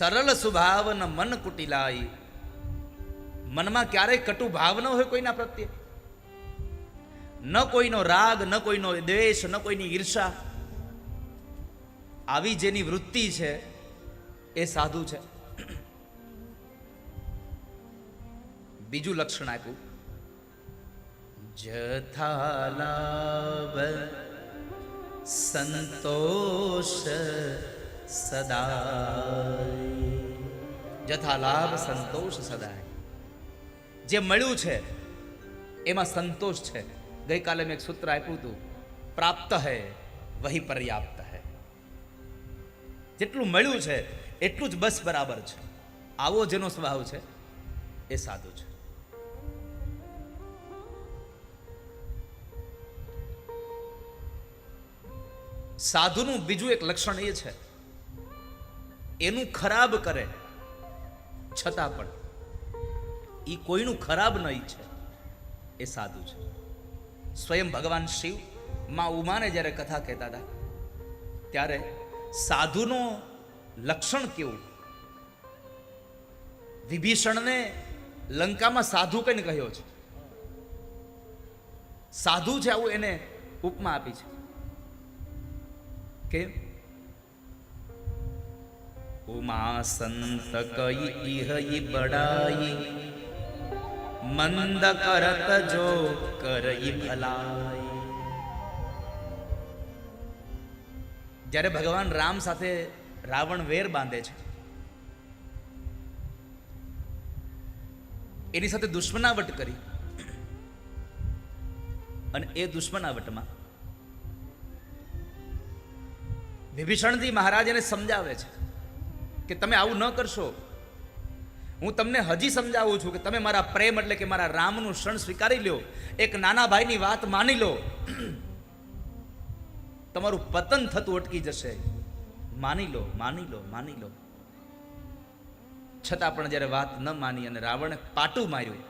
સરળ સ્વભાવ ન મન કુટિલાય. મનમાં ક્યારેય કટુ ભાવ ન હોય કોઈના પ્રત્યે. ન કોઈનો રાગ, ન કોઈનો દ્વેષ, ન કોઈની ઈર્ષા. આવી જેની વૃત્તિ છે, એ સાધુ છે. બીજું લક્ષણ આપ્યું. જથાલાભ, સંતોષ સદાય. જથાલાભ સંતોષ સદાય. જે મળ્યું છે, એમાં સંતોષ છે. ગઈકાલે મેં એક સૂત્ર આપ્યું હતું, પ્રાપ્ત હૈ, વહી પર્યાપ્ત હૈ. જેટલું મળ્યું છે, એટલું જ બસ બરાબર છે. આવો જેનો સ્વભાવ છે, એ સાધુ છે. સાધુનું બીજું એક લક્ષણ એ છે એનું ખરાબ કરે. છતાં પણ એ કોઈનું ખરાબ ન ઈચ્છે એ સાધુ છે. સ્વયં ભગવાન શિવમાં ઉમાને જ્યારે કથા કહેતા હતા, ત્યારે સાધુનો લક્ષણ કેવું? વિભીષણને લંકામાં સાધુ કઈને કહ્યો છે. સાધુ છે આવું એને ઉપમા આપી છે કે ઉમા સંત કઈ ઇહ ઈ બડાઈ મંદ કરત જો કરઈ ભલાઈ જ્યારે ભગવાન રામ સાથે રાવણ વેર બાંધે છે એની સાથે દુશ્મનાવટ કરી અને એ દુશ્મનાવટમાં વિભીષણજી મહારાજ એને સમજાવે છે કે તમે આવું ન કરશો. હું તમને હજી સમજાવું છું કે તમે મારા પ્રેમ એટલે કે મારા રામનું શરણ સ્વીકારી લો. એક નાના ભાઈની વાત માની લો. તમારું પતન થતું અટકી જશે. માની લો માની લો માની લો. છતાં પણ જ્યારે વાત ન માની અને રાવણે પાટું માર્યું,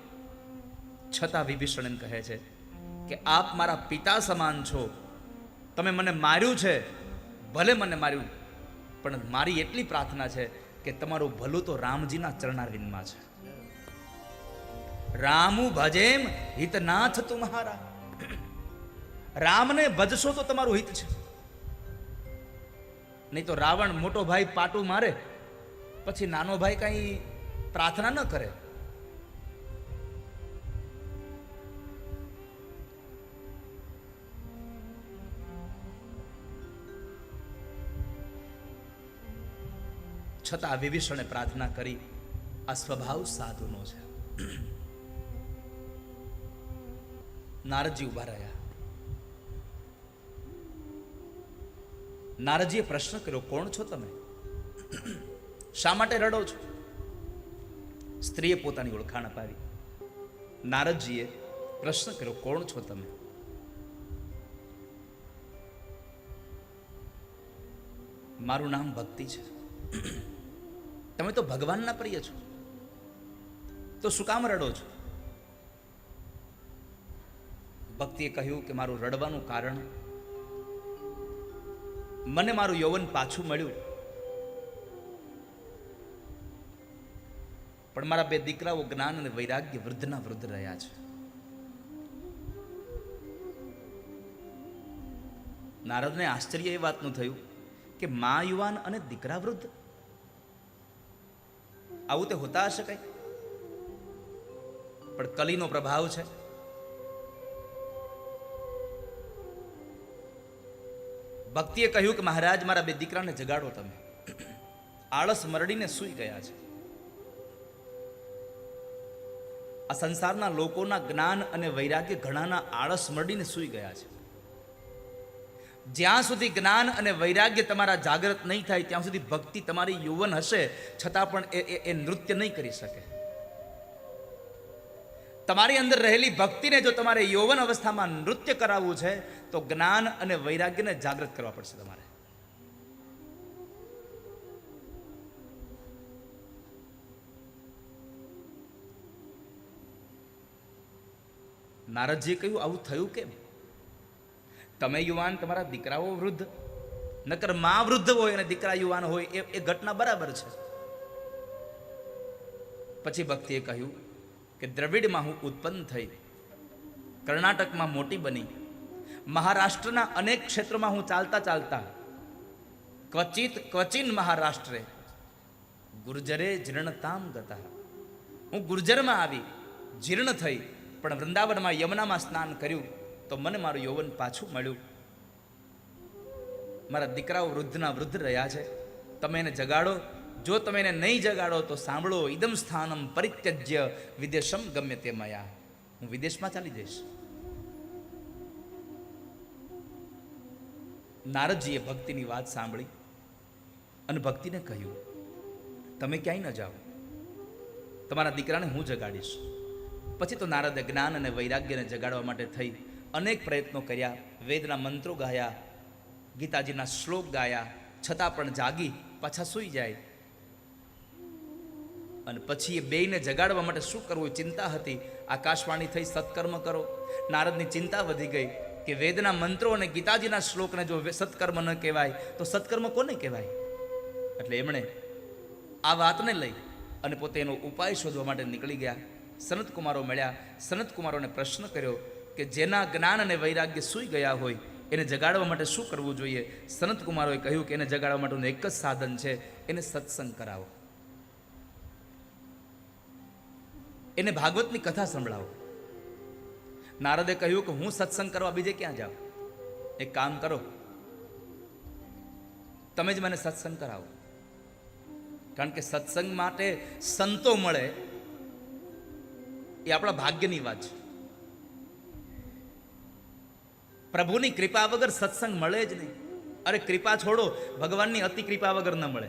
છતાં વિભીષણ એમ કહે છે કે આપ મારા પિતા સમાન છો. તમે મને માર્યું છે, ભલે મને માર્યું પણ મારી એટલી પ્રાર્થના છે કે તમારું ભલું તો રામજીના ચરણારવિંદમાં છે. રામુ ભજેમ હિતનાથ તુમ્હારા રામને ભજશો તો તમારું હિત છે. નહીં તો રાવણ મોટો ભાઈ પાટું મારે, પછી નાનો ભાઈ કઈ પ્રાર્થના ન કરે. છતાં વિભીષણે પ્રાર્થના કરી, આ સ્વભાવ સાધુનો છે. નારદજી ઊભા રહ્યા. નારદજીએ પ્રશ્ન કર્યો, કોણ છો તમે? શા માટે રડો છો? સ્ત્રીએ પોતાની ઓળખાણ અપાવી. નારદજીએ પ્રશ્ન કર્યો, કોણ છો તમે? મારું નામ ભક્તિ છે. તમે તો ભગવાનના પ્રિય છો. તો શું કામ રડો છો? ભક્તિએ કહ્યું કે મારું રડવાનું કારણ મને મારું યૌવન પાછું મળ્યું. પણ મારા બે દીકરાઓ જ્ઞાન અને વૈરાગ્ય વૃદ્ધના વૃદ્ધ રહ્યા છે. નારદને આશ્ચર્ય એ વાતનું થયું કે મા યુવાન અને દીકરા વૃદ્ધ આવું તે હોતા હશે કંઈ? પણ કલીનો પ્રભાવ છે. ભક્તિએ કહ્યું કે મહારાજ, મારા બે દીકરાને જગાડો તમે. આળસ મરડીને સૂઈ ગયા છે. આ સંસારના લોકોના જ્ઞાન અને વૈરાગ્ય ઘણાના આળસ મરડીને સૂઈ ગયા છે. જ્યાં સુધી જ્ઞાન અને વૈરાગ્ય તમારા જાગૃત નહીં થાય, ત્યાં સુધી ભક્તિ તમારી યૌવન હશે, છતાં પણ એ એ- નૃત્ય નહીં કરી શકે. તમારી અંદર રહેલી ભક્તિને જો તમારે યૌવન અવસ્થામાં નૃત્ય કરાવવું છે, તો જ્ઞાન અને વૈરાગ્યને જાગૃત કરવા પડશે તમારે. નારદજીએ કહ્યું, આવું થયું કેમ? તમે યુવાન, તમારા દીકરાઓ વૃદ્ધ, નકર મા વૃદ્ધ હોય અને દીકરા યુવાન હોય, એ એ ઘટના બરાબર છે. પછી ભક્તિએ કહ્યું કે દ્રવિડમાં હું ઉત્પન્ન થઈ, કર્ણાટકમાં મોટી બની, મહારાષ્ટ્રના અનેક ક્ષેત્રોમાં હું ચાલતા ચાલતા, ક્વચિત, ક્વચિન મહારાષ્ટ્રે ગુર્જરે જીર્ણતામ ગતા. હું ગુર્જરમાં આવી, જીર્ણ થઈ, પણ વૃંદાવનમાં યમુનામાં સ્નાન કર્યું તો મને મારું યૌવન પાછું મળ્યું. મારા દીકરાઓ વૃદ્ધના વૃદ્ધ રહ્યા છે. તમે એને જગાડો. જો તમે એને નહીં જગાડો તો સાંભળો ઇદમ સ્થાનમ પરિત્યજ્ય વિદેશમ ગમે તે મયા. હું વિદેશમાં ચાલી જઈશ. નારદજીએ ભક્તિની વાત સાંભળી અને ભક્તિને કહ્યું, તમે ક્યાંય ન જાઓ. તમારા દીકરાને હું જગાડીશ. પછી તો નારદે જ્ઞાન અને વૈરાગ્યને જગાડવા માટે થઈ અનેક પ્રયત્નો કર્યા, વેદના મંત્રો ગાયા, ગીતાજીના શ્લોક ગાયા, છતાં પણ જાગી પાછા સૂઈ જાય. અને પછી એ બેયને જગાડવા માટે શું કરવું ચિંતા હતી. આકાશવાણી થઈ, સત્કર્મ કરો. નારદની ચિંતા વધી ગઈ કે વેદના મંત્રો અને ગીતાજીના શ્લોકને જો સત્કર્મ ન કહેવાય, તો સત્કર્મ કોને કહેવાય? એટલે એમણે આ વાતને લઈ અને પોતે એનો ઉપાય શોધવા માટે નીકળી ગયા. સનત કુમારો મળ્યા. સનત કુમારોને પ્રશ્ન કર્યો કે જેના જ્ઞાન અને વૈરાગ્ય સૂઈ ગયા હોય, એને જગાડવા માટે શું કરવું જોઈએ? સનત કુમારોએ કહ્યું કે એને જગાડવા માટેનું એક જ સાધન છે, એને સત્સંગ કરાવો. એને ભાગવતની કથા સંભળાવો. નારદે કહ્યું કે હું સત્સંગ કરવા બીજે ક્યાં જાઉં? એક કામ કરો. તમે જ મને સત્સંગ કરાવો. કારણ કે સત્સંગ માટે સંતો મળે એ આપણા ભાગ્યની વાત છે. પ્રભુની કૃપા વગર સત્સંગ મળે જ નહીં. અરે કૃપા છોડો, ભગવાનની અતિ કૃપા વગર ન મળે.